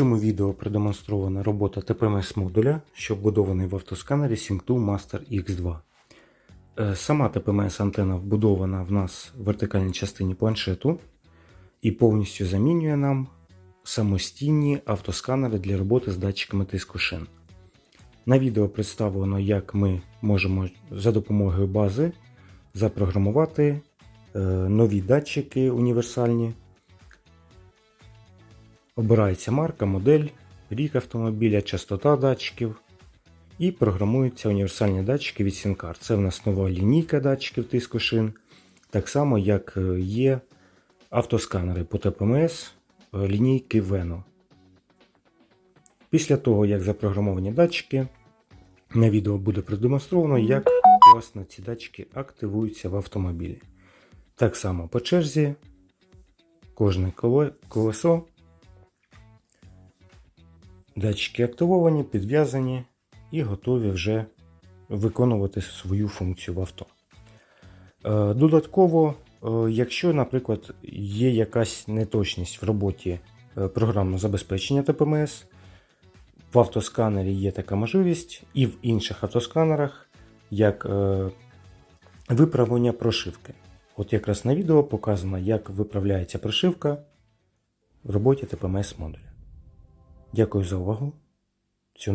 цьому відео продемонстрована робота ТПМС модуля, що вбудований в автосканері SyncTo Master X2. Е, Сама ТПМС антена вбудована в нас в вертикальній частині планшету і повністю замінює нам самостійні автосканери для роботи з датчиками тиску шин. На відео представлено, як ми можемо за допомогою бази запрограмувати е, нові датчики універсальні. Обирається марка, модель, рік автомобіля, частота датчиків. І програмуються універсальні датчики від Сінкар. Це в нас нова лінійка датчиків тиску шин, так само як е, є автосканери по ТПМС е, лінійки Veno. Після того, як запрограмовані датчики, на відео буде продемонстровано, як власне ці датчики активуються в автомобілі. Так само по черзі, кожне колесо, датчики активовані, підв'язані і готові вже виконувати свою функцію в авто. Е, Додатково, е, якщо, наприклад, є якась неточність в роботі е, програмного забезпечення ТПМС, в автосканері є така можливість, і в інших автосканерах, як виправлення прошивки. От якраз на відео показано, як виправляється прошивка в роботі ТПМС модуля. Дякую за увагу. Цю